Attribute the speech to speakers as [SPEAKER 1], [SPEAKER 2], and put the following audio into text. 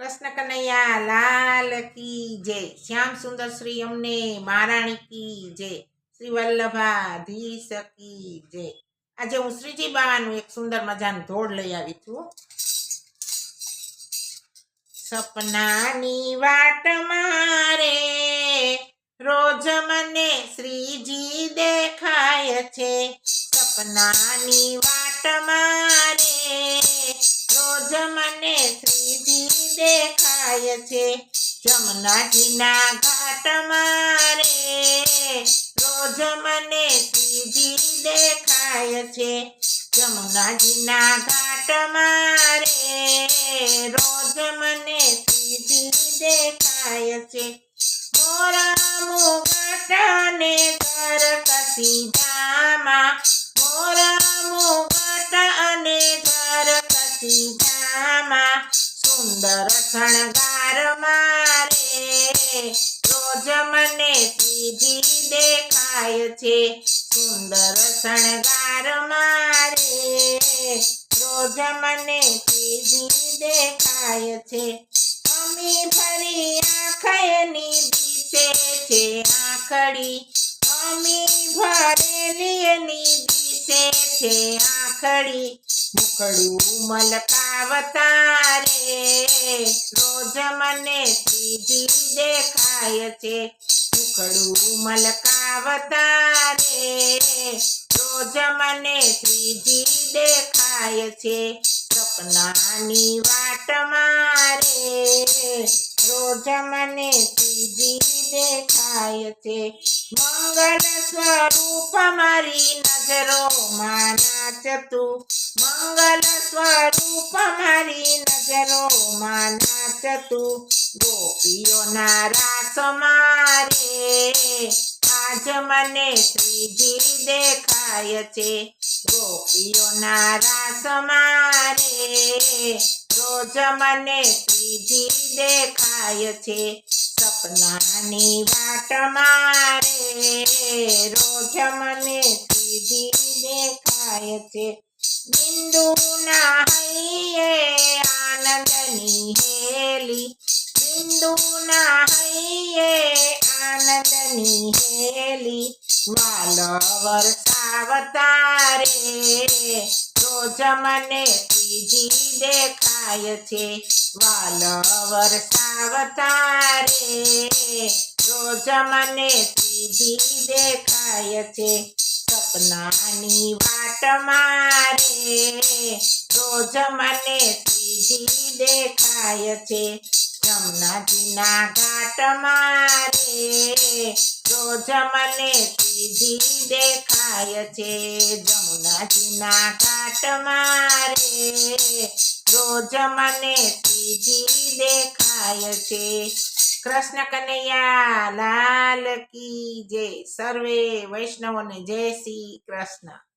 [SPEAKER 1] કૃષ્ણ કનૈયા, લાલ કી જય. શ્યામ સુંદર શ્રી અમને, મહારાણી કી જય. શ્રી વલ્લભાધીશ કી જય. આજે હું શ્રીજી બાવાનું એક સુંદર મજાનું ધોળ લઈ આવી છું. સપનાની વાટ મારે, રોજ મને શ્રીજી દેખાય છે. સપનાની વાટ દેખાય છે. જમનાજીના ઘાટ મારે રોજ મને સીધી દેખાય છે. જમનાજીના ઘાટ મારે રોજ મને સીધી દેખાય છે. મોરા મુગટને ઘર કસી જામા મોરા મુગટ અને ઘર કસી જામા સુંદર શણગાર મારે. રોજ મને સીધી દેખાય છે. સુંદર શણગાર મારે. રોજ મને સીધી દેખાય છે. અમી ફરી આંખની દીસે છે આંખડી. અમી ભરેલી એની દિશે છે આંખડી. મુખડું મલકાવતા રે રોજ મને શ્રીજી દેખાય છે. મુખડું મલકાવતા રે રોજ મને શ્રીજી દેખાય છે. સપનાની વાટ મારે. રોજ મને શ્રીજી દેખાય છે. મંગલ સ્વરૂપ મારી નજરોમાં નાચતું. મંગલ સ્વરૂપ મારી નજરોમાં નાચતું. ગોપીઓના રાસ મારે. આજ મને શ્રીજી દેખાય છે. ગોપીઓના રાસ મારે. રોજ મને શ્રીજી દેખાય છે. સપનાની વાટ મારે. રોજ મને સીધી દેખાય છે. બિંદુના હૈયે, આનંદની હેલી. બિંદુના હૈયે, આનંદની હેલી. વાલ વરસાવતા રોજ મને શ્રીજી દેખાય છે. વાલ વરસાવતા રે રોજ મને શ્રીજી દેખાય છે સપનાની વાટ મારે રોજ મને શ્રીજી દેખાય છે જમનાજીના ઘાટ મારે રોજ મને શ્રીજી દેખાય છે જમનાજીના ઘાટ મારે રોજ મને શ્રીજી દેખાય છે કૃષ્ણ કનૈયા લાલ કી જય. સર્વે વૈષ્ણવોને જય શ્રી કૃષ્ણ.